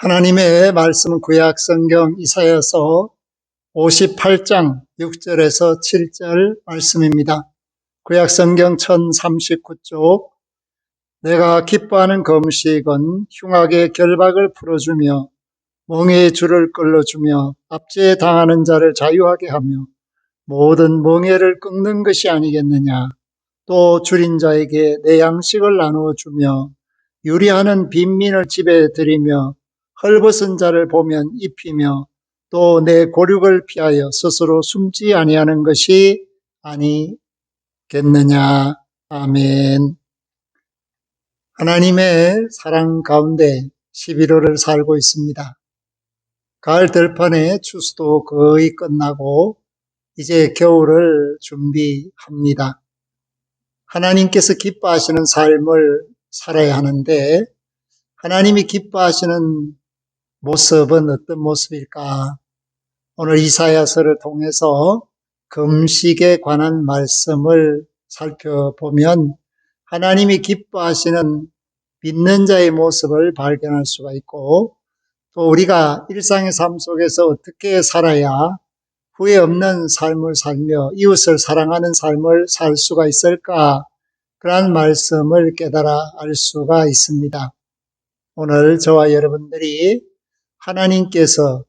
하나님의 말씀 구약 성경 이사야서 58장 6절에서 7절 말씀입니다. 구약 성경 1039쪽 내가 기뻐하는 검식은 흉악의 결박을 풀어주며 멍에의 줄을 끌어주며 압제에 당하는 자를 자유하게 하며 모든 멍에를 끊는 것이 아니겠느냐. 또 줄인 자에게 내 양식을 나누어 주며 유리하는 빈민을 집에 들이며 헐벗은 자를 보면 입히며 또 내 고륙을 피하여 스스로 숨지 아니하는 것이 아니겠느냐. 아멘. 하나님의 사랑 가운데 11월을 살고 있습니다. 가을 들판의 추수도 거의 끝나고 이제 겨울을 준비합니다. 하나님께서 기뻐하시는 삶을 살아야 하는데 하나님이 기뻐하시는 모습은 어떤 모습일까? 오늘 이사야서를 통해서 금식에 관한 말씀을 살펴보면 하나님이 기뻐하시는 믿는 자의 모습을 발견할 수가 있고 또 우리가 일상의 삶 속에서 어떻게 살아야 후회 없는 삶을 살며 이웃을 사랑하는 삶을 살 수가 있을까? 그러한 말씀을 깨달아 알 수가 있습니다. 오늘 저와 여러분들이 하나님께서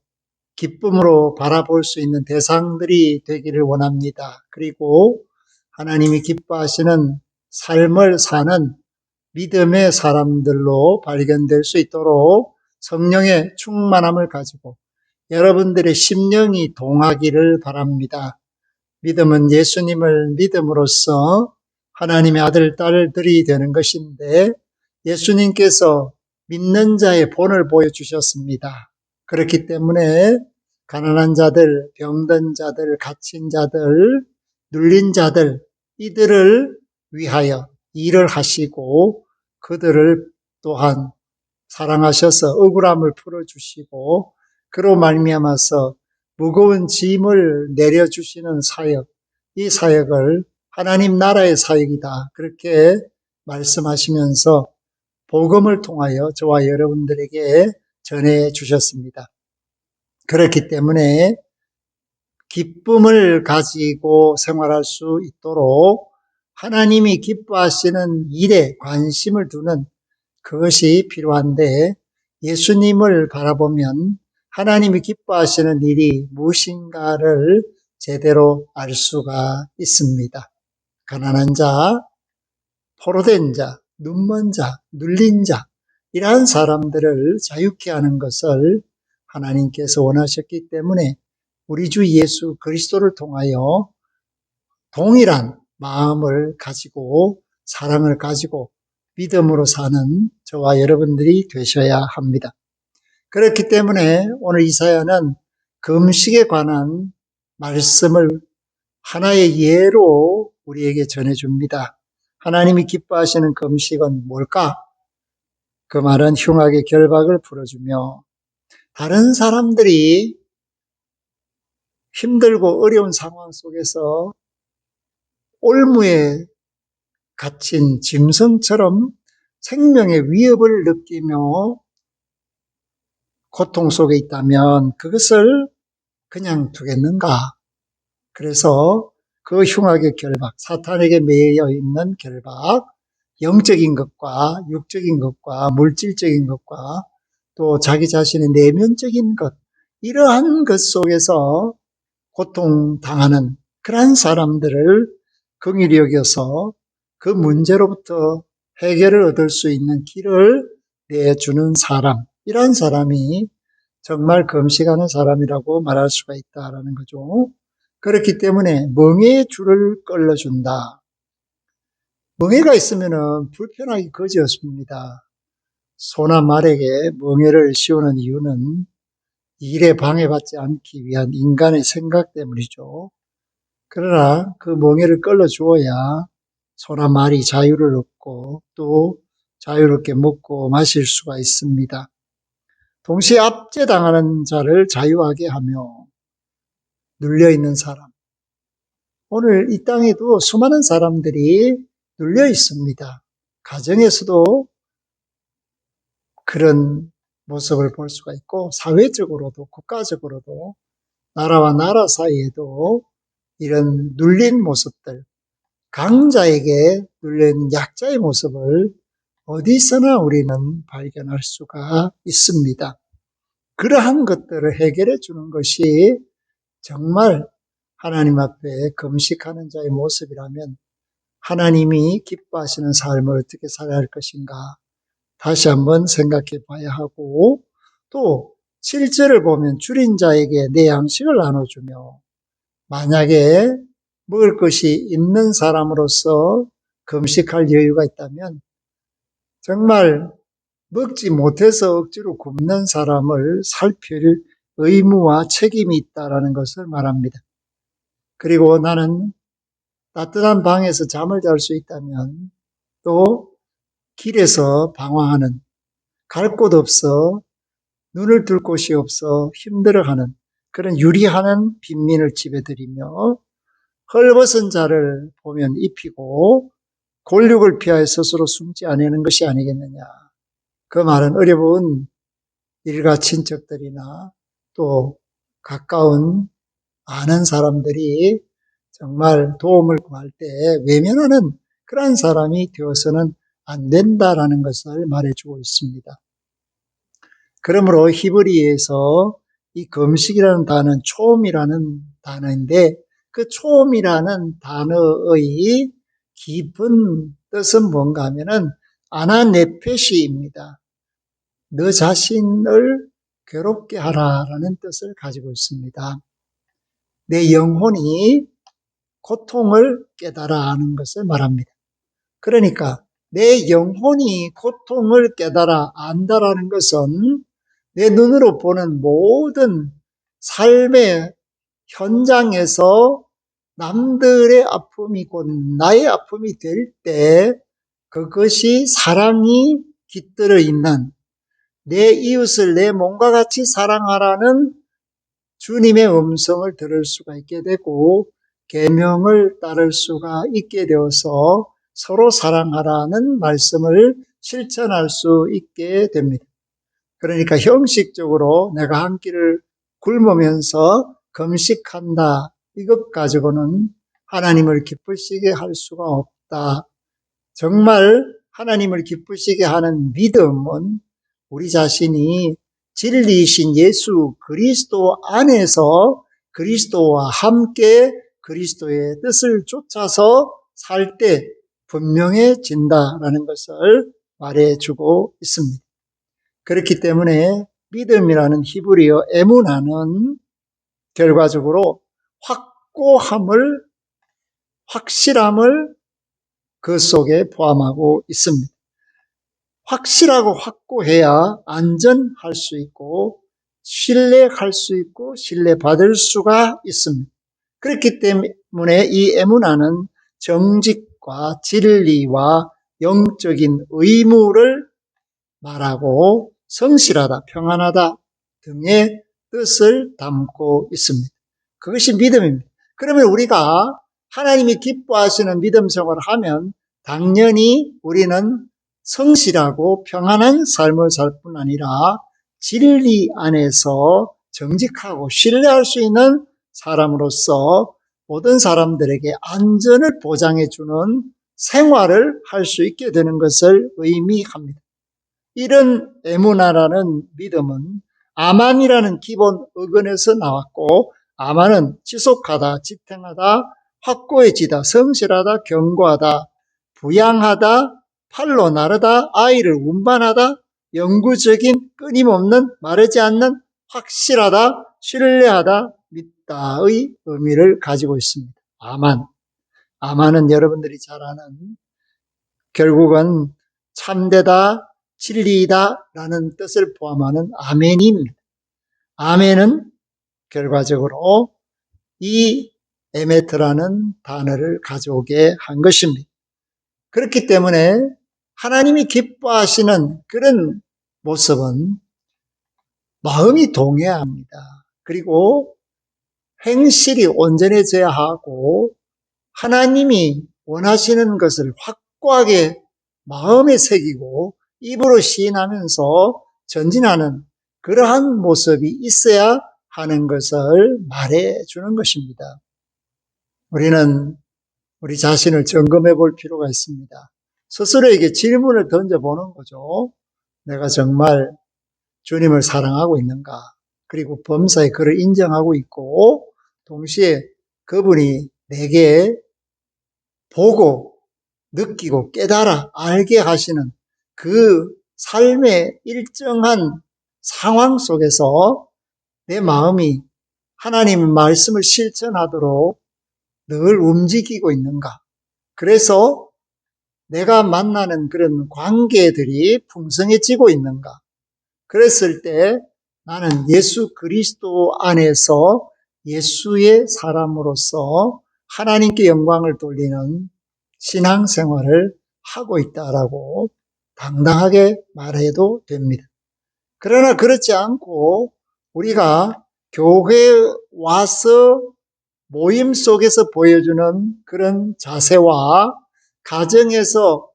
기쁨으로 바라볼 수 있는 대상들이 되기를 원합니다. 그리고 하나님이 기뻐하시는 삶을 사는 믿음의 사람들로 발견될 수 있도록 성령의 충만함을 가지고 여러분들의 심령이 동하기를 바랍니다. 믿음은 예수님을 믿음으로써 하나님의 아들, 딸들이 되는 것인데 예수님께서 믿는 자의 본을 보여주셨습니다. 그렇기 때문에 가난한 자들, 병든 자들, 갇힌 자들, 눌린 자들, 이들을 위하여 일을 하시고 그들을 또한 사랑하셔서 억울함을 풀어주시고 그로 말미암아서 무거운 짐을 내려주시는 사역, 이 사역을 하나님 나라의 사역이다. 그렇게 말씀하시면서 복음을 통하여 저와 여러분들에게 전해 주셨습니다. 그렇기 때문에 기쁨을 가지고 생활할 수 있도록 하나님이 기뻐하시는 일에 관심을 두는 그것이 필요한데 예수님을 바라보면 하나님이 기뻐하시는 일이 무엇인가를 제대로 알 수가 있습니다. 가난한 자, 포로된 자, 눈먼 자, 눌린 자, 이러한 사람들을 자유케 하는 것을 하나님께서 원하셨기 때문에 우리 주 예수 그리스도를 통하여 동일한 마음을 가지고 사랑을 가지고 믿음으로 사는 저와 여러분들이 되셔야 합니다. 그렇기 때문에 오늘 이사야는 금식에 관한 말씀을 하나의 예로 우리에게 전해줍니다. 하나님이 기뻐하시는 금식은 뭘까? 그 말은 흉악의 결박을 풀어주며 다른 사람들이 힘들고 어려운 상황 속에서 올무에 갇힌 짐승처럼 생명의 위협을 느끼며 고통 속에 있다면 그것을 그냥 두겠는가? 그래서 그 흉악의 결박, 사탄에게 매여 있는 결박, 영적인 것과 육적인 것과 물질적인 것과 또 자기 자신의 내면적인 것, 이러한 것 속에서 고통당하는 그러한 사람들을 긍일히 여겨서 그 문제로부터 해결을 얻을 수 있는 길을 내주는 사람, 이러한 사람이 정말 금식하는 사람이라고 말할 수가 있다라는 거죠. 그렇기 때문에 멍에의 줄을 끌어준다. 멍에가 있으면 불편하기 거지없습니다. 소나 말에게 멍에를 씌우는 이유는 일에 방해받지 않기 위한 인간의 생각 때문이죠. 그러나 그 멍에를 끌어 주어야 소나 말이 자유를 얻고 또 자유롭게 먹고 마실 수가 있습니다. 동시에 압제당하는 자를 자유하게 하며 눌려있는 사람. 오늘 이 땅에도 수많은 사람들이 눌려 있습니다. 가정에서도 그런 모습을 볼 수가 있고 사회적으로도 국가적으로도 나라와 나라 사이에도 이런 눌린 모습들, 강자에게 눌린 약자의 모습을 어디서나 우리는 발견할 수가 있습니다. 그러한 것들을 해결해 주는 것이 정말 하나님 앞에 금식하는 자의 모습이라면 하나님이 기뻐하시는 삶을 어떻게 살아야 할 것인가 다시 한번 생각해 봐야 하고 또 7절을 보면 줄인 자에게 내 양식을 나눠주며 만약에 먹을 것이 있는 사람으로서 금식할 여유가 있다면 정말 먹지 못해서 억지로 굶는 사람을 살필 의무와 책임이 있다라는 것을 말합니다. 그리고 나는 따뜻한 방에서 잠을 잘 수 있다면 또 길에서 방황하는 갈 곳 없어 눈을 들 곳이 없어 힘들어하는 그런 유리하는 빈민을 집에 들이며 헐벗은 자를 보면 입히고 골육을 피하여 스스로 숨지 않는 것이 아니겠느냐. 그 말은 어려운 일가 친척들이나 또 가까운 아는 사람들이 정말 도움을 구할 때 외면하는 그러한 사람이 되어서는 안 된다라는 것을 말해주고 있습니다. 그러므로 히브리에서 이 금식이라는 단어는 초음이라는 단어인데 그 초음이라는 단어의 깊은 뜻은 뭔가 하면은 아나네페시입니다. 너 자신을 괴롭게 하라라는 뜻을 가지고 있습니다. 내 영혼이 고통을 깨달아 하는 것을 말합니다. 그러니까 내 영혼이 고통을 깨달아 안다라는 것은 내 눈으로 보는 모든 삶의 현장에서 남들의 아픔이 곧 나의 아픔이 될 때 그것이 사랑이 깃들어 있는 내 이웃을 내 몸과 같이 사랑하라는 주님의 음성을 들을 수가 있게 되고 계명을 따를 수가 있게 되어서 서로 사랑하라는 말씀을 실천할 수 있게 됩니다. 그러니까 형식적으로 내가 한 끼를 굶으면서 금식한다. 이것 가지고는 하나님을 기쁘시게 할 수가 없다. 정말 하나님을 기쁘시게 하는 믿음은 우리 자신이 진리이신 예수 그리스도 안에서 그리스도와 함께 그리스도의 뜻을 쫓아서 살 때 분명해진다라는 것을 말해주고 있습니다. 그렇기 때문에 믿음이라는 히브리어 에무나는 결과적으로 확고함을 확실함을 그 속에 포함하고 있습니다. 확실하고 확고해야 안전할 수 있고 신뢰할 수 있고 신뢰받을 수가 있습니다. 그렇기 때문에 이 에무나는 정직과 진리와 영적인 의무를 말하고 성실하다, 평안하다 등의 뜻을 담고 있습니다. 그것이 믿음입니다. 그러면 우리가 하나님이 기뻐하시는 믿음 생활을 하면 당연히 우리는 성실하고 평안한 삶을 살 뿐 아니라 진리 안에서 정직하고 신뢰할 수 있는 사람으로서 모든 사람들에게 안전을 보장해 주는 생활을 할 수 있게 되는 것을 의미합니다. 이런 에무나라는 믿음은 아만이라는 기본 의견에서 나왔고 아만은 지속하다, 지탱하다, 확고해지다, 성실하다, 견고하다, 부양하다, 팔로 나르다, 아이를 운반하다, 영구적인 끊임없는 마르지 않는 확실하다, 신뢰하다, 믿다의 의미를 가지고 있습니다. 아만. 아만은 여러분들이 잘 아는 결국은 참되다, 진리이다 라는 뜻을 포함하는 아멘입니다. 아멘은 결과적으로 이 에메트라는 단어를 가져오게 한 것입니다. 그렇기 때문에 하나님이 기뻐하시는 그런 모습은 마음이 동해야 합니다. 그리고 행실이 온전해져야 하고 하나님이 원하시는 것을 확고하게 마음에 새기고 입으로 시인하면서 전진하는 그러한 모습이 있어야 하는 것을 말해 주는 것입니다. 우리는 우리 자신을 점검해 볼 필요가 있습니다. 스스로에게 질문을 던져보는 거죠. 내가 정말 주님을 사랑하고 있는가? 그리고 범사에 그를 인정하고 있고, 동시에 그분이 내게 보고, 느끼고, 깨달아, 알게 하시는 그 삶의 일정한 상황 속에서 내 마음이 하나님의 말씀을 실천하도록 늘 움직이고 있는가? 그래서 내가 만나는 그런 관계들이 풍성해지고 있는가? 그랬을 때 나는 예수 그리스도 안에서 예수의 사람으로서 하나님께 영광을 돌리는 신앙 생활을 하고 있다라고 당당하게 말해도 됩니다. 그러나 그렇지 않고 우리가 교회에 와서 모임 속에서 보여주는 그런 자세와 가정에서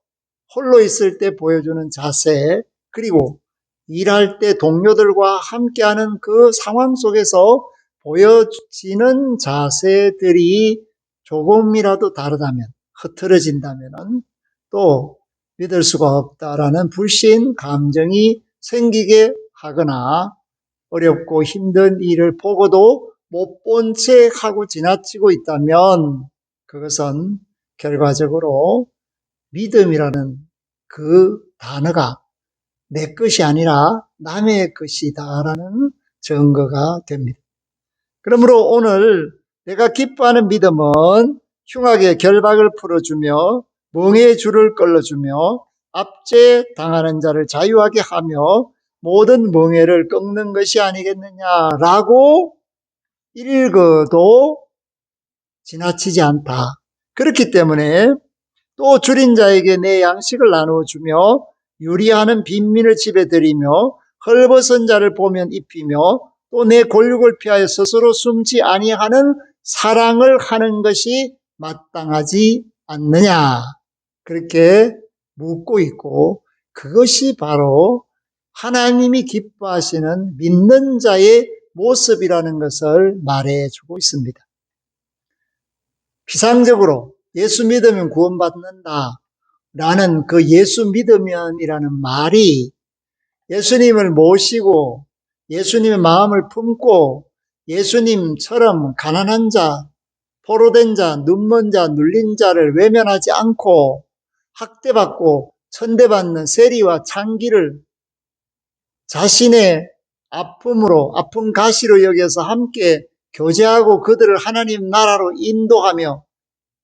홀로 있을 때 보여주는 자세, 그리고 일할 때 동료들과 함께하는 그 상황 속에서 보여지는 자세들이 조금이라도 다르다면, 흐트러진다면 또 믿을 수가 없다라는 불신 감정이 생기게 하거나 어렵고 힘든 일을 보고도 못 본 채 하고 지나치고 있다면 그것은 결과적으로 믿음이라는 그 단어가 내 것이 아니라 남의 것이다라는 증거가 됩니다. 그러므로 오늘 내가 기뻐하는 믿음은 흉악의 결박을 풀어주며 멍해의 줄을 끌어주며 압제 당하는 자를 자유하게 하며 모든 멍해를 꺾는 것이 아니겠느냐라고 읽어도 지나치지 않다. 그렇기 때문에 또 줄인 자에게 내 양식을 나누어 주며 유리하는 빈민을 집에 들이며 헐벗은 자를 보면 입히며 또내 골육을 피하여 스스로 숨지 아니하는 사랑을 하는 것이 마땅하지 않느냐. 그렇게 묻고 있고 그것이 바로 하나님이 기뻐하시는 믿는 자의 모습이라는 것을 말해주고 있습니다. 피상적으로 예수 믿으면 구원받는다 라는 그 예수 믿으면이라는 말이 예수님을 모시고 예수님의 마음을 품고 예수님처럼 가난한 자, 포로된 자, 눈먼 자, 눌린 자를 외면하지 않고 학대받고 천대받는 세리와 창기를 자신의 아픔으로, 아픈 가시로 여겨서 함께 교제하고 그들을 하나님 나라로 인도하며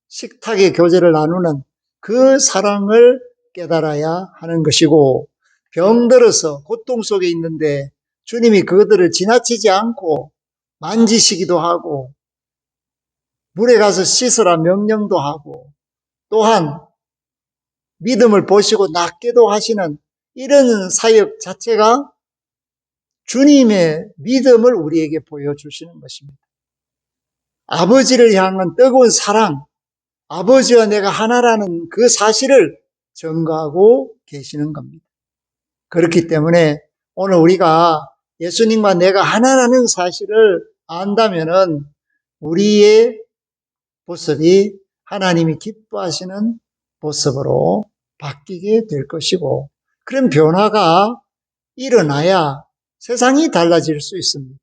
식탁의 교제를 나누는 그 사랑을 깨달아야 하는 것이고 병들어서 고통 속에 있는데 주님이 그들을 지나치지 않고 만지시기도 하고 물에 가서 씻으라 명령도 하고 또한 믿음을 보시고 낫게도 하시는 이런 사역 자체가 주님의 믿음을 우리에게 보여주시는 것입니다. 아버지를 향한 뜨거운 사랑, 아버지와 내가 하나라는 그 사실을 증거하고 계시는 겁니다. 그렇기 때문에 오늘 우리가 예수님과 내가 하나라는 사실을 안다면은 우리의 모습이 하나님이 기뻐하시는 모습으로 바뀌게 될 것이고 그런 변화가 일어나야 세상이 달라질 수 있습니다.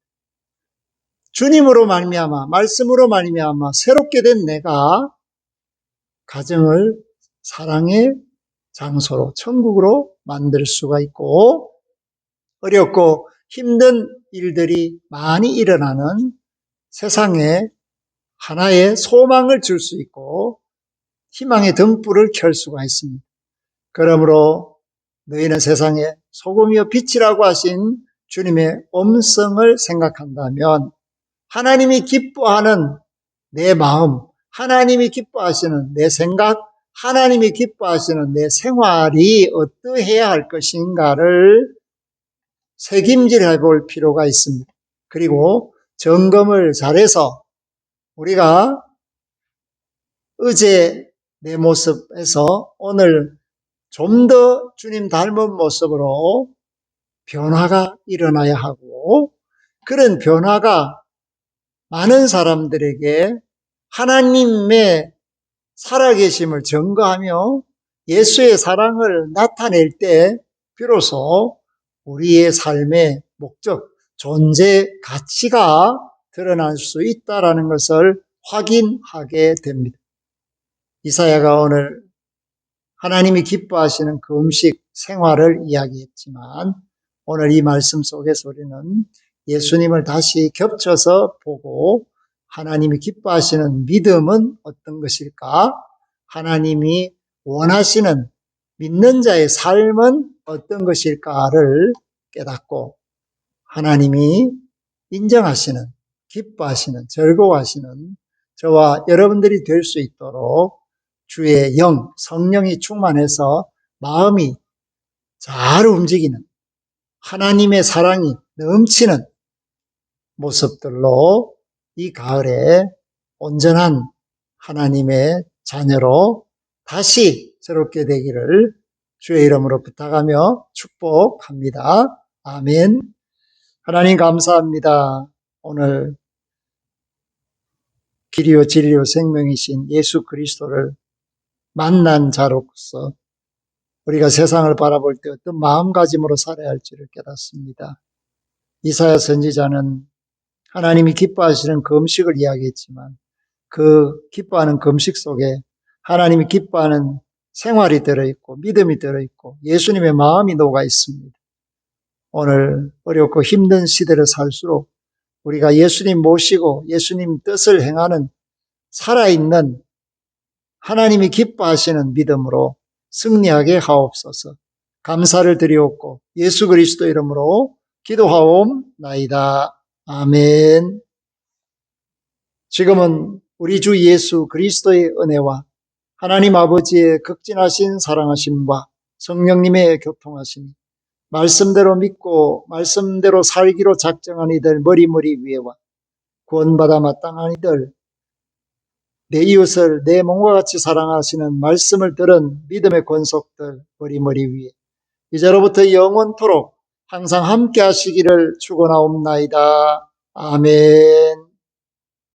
주님으로 말미암아 말씀으로 말미암아 새롭게 된 내가 가정을 사랑의 장소로 천국으로 만들 수가 있고 어렵고 힘든 일들이 많이 일어나는 세상에 하나의 소망을 줄 수 있고 희망의 등불을 켤 수가 있습니다. 그러므로 너희는 세상에 소금이요 빛이라고 하신 주님의 음성을 생각한다면 하나님이 기뻐하는 내 마음, 하나님이 기뻐하시는 내 생각, 하나님이 기뻐하시는 내 생활이 어떠해야 할 것인가를 책임질 해 볼 필요가 있습니다. 그리고 점검을 잘해서 우리가 어제 내 모습에서 오늘 좀 더 주님 닮은 모습으로 변화가 일어나야 하고 그런 변화가 많은 사람들에게 하나님의 살아계심을 증거하며 예수의 사랑을 나타낼 때 비로소 우리의 삶의 목적, 존재 가치가 드러날 수 있다라는 것을 확인하게 됩니다. 이사야가 오늘 하나님이 기뻐하시는 그 음식 생활을 이야기했지만 오늘 이 말씀 속에서 우리는 예수님을 다시 겹쳐서 보고 하나님이 기뻐하시는 믿음은 어떤 것일까? 하나님이 원하시는 믿는 자의 삶은 어떤 것일까를 깨닫고 하나님이 인정하시는, 기뻐하시는, 즐거워하시는 저와 여러분들이 될 수 있도록 주의 영, 성령이 충만해서 마음이 잘 움직이는 하나님의 사랑이 넘치는 모습들로 이 가을에 온전한 하나님의 자녀로 다시 새롭게 되기를 주의 이름으로 부탁하며 축복합니다. 아멘. 하나님 감사합니다. 오늘 길이요 진리요 생명이신 예수 그리스도를 만난 자로서 우리가 세상을 바라볼 때 어떤 마음가짐으로 살아야 할지를 깨닫습니다. 이사야 선지자는 하나님이 기뻐하시는 그 음식을 이야기했지만 그 기뻐하는 그 음식 속에 하나님이 기뻐하는 생활이 들어있고 믿음이 들어있고 예수님의 마음이 녹아 있습니다. 오늘 어렵고 힘든 시대를 살수록 우리가 예수님 모시고 예수님 뜻을 행하는 살아있는 하나님이 기뻐하시는 믿음으로 승리하게 하옵소서 감사를 드리옵고 예수 그리스도 이름으로 기도하옵나이다. 아멘. 지금은 우리 주 예수 그리스도의 은혜와 하나님 아버지의 극진하신 사랑하심과 성령님의 교통하심, 말씀대로 믿고 말씀대로 살기로 작정한 이들 머리머리 위에와 구원받아 마땅한 이들 내 이웃을 내 몸과 같이 사랑하시는 말씀을 들은 믿음의 권속들 머리머리 위에 이제로부터 영원토록 항상 함께 하시기를 축원하옵나이다. 아멘.